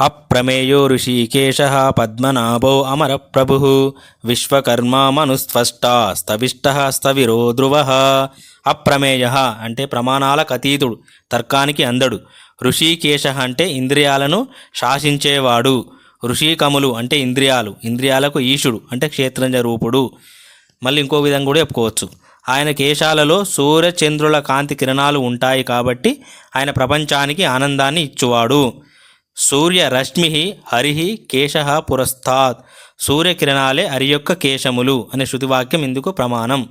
అప్రమేయో ఋషికేశ పద్మనాభో అమర ప్రభు విశ్వకర్మ మనుస్పష్ట స్తవిష్ట స్తవిరో ధ్రువ అప్రమేయ అంటే ప్రమాణాలకు అతీతుడు తర్కానికి అందడు. ఋషికేశ అంటే ఇంద్రియాలను శాసించేవాడు. ఋషికములు అంటే ఇంద్రియాలు ఇంద్రియాలకు ఈశుడు అంటే క్షేత్రంజ రూపుడు మళ్ళీ ఇంకో విధంగా కూడా చెప్పుకోవచ్చు. ఆయన కేశాలలో సూర్యచంద్రుల కాంతి కిరణాలు ఉంటాయి కాబట్టి ఆయన ప్రపంచానికి ఆనందాన్ని ఇచ్చువాడు. సూర్యరశ్మి హరిహి హరి కేశ పురస్తాత్. సూర్యకిరణాలే హరి యొక్క కేశములు అనే శృతివాక్యం ఇందుకు ప్రమాణం.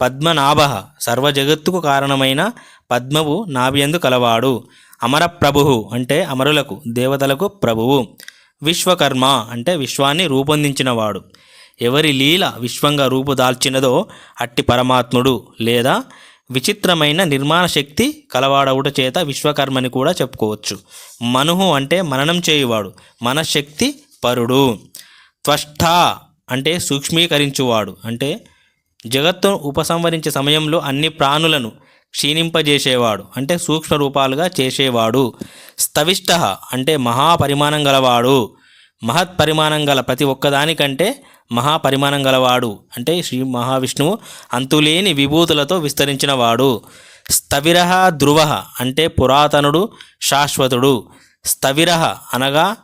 పద్మనాభ సర్వజగత్తుకు కారణమైన పద్మవు నాభియందు కలవాడు. అమరప్రభు అంటే అమరులకు దేవతలకు ప్రభువు. విశ్వకర్మ అంటే విశ్వాన్ని రూపొందించినవాడు. ఎవరి లీల విశ్వంగా రూపుదాల్చినదో అట్టి పరమాత్ముడు లేదా విచిత్రమైన నిర్మాణ శక్తి కలవాడవుట చేత విశ్వకర్మని కూడా చెప్పుకోవచ్చు. మనుహు అంటే మననం చేయువాడు మనశక్తి పరుడు. త్వష్ట అంటే సూక్ష్మీకరించువాడు. అంటే జగత్తును ఉపసంహరించే సమయంలో అన్ని ప్రాణులను క్షీణింపజేసేవాడు. అంటే సూక్ష్మ రూపాలుగా చేసేవాడు. స్తవిష్ట అంటే మహాపరిమాణం గలవాడు. మహత్ పరిమాణం గల ప్రతి ఒక్కదానికంటే మహాపరిమాణం గలవాడు అంటే శ్రీ మహావిష్ణువు అంతులేని విభూతులతో విస్తరించినవాడు. స్థవిర ధ్రువ అంటే పురాతనుడు శాశ్వతుడు. స్థవిర అనగా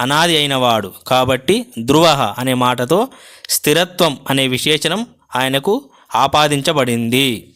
అనాది అయినవాడు. కాబట్టి ధ్రువ అనే మాటతో స్థిరత్వం అనే విశేషణం ఆయనకు ఆపాదించబడింది.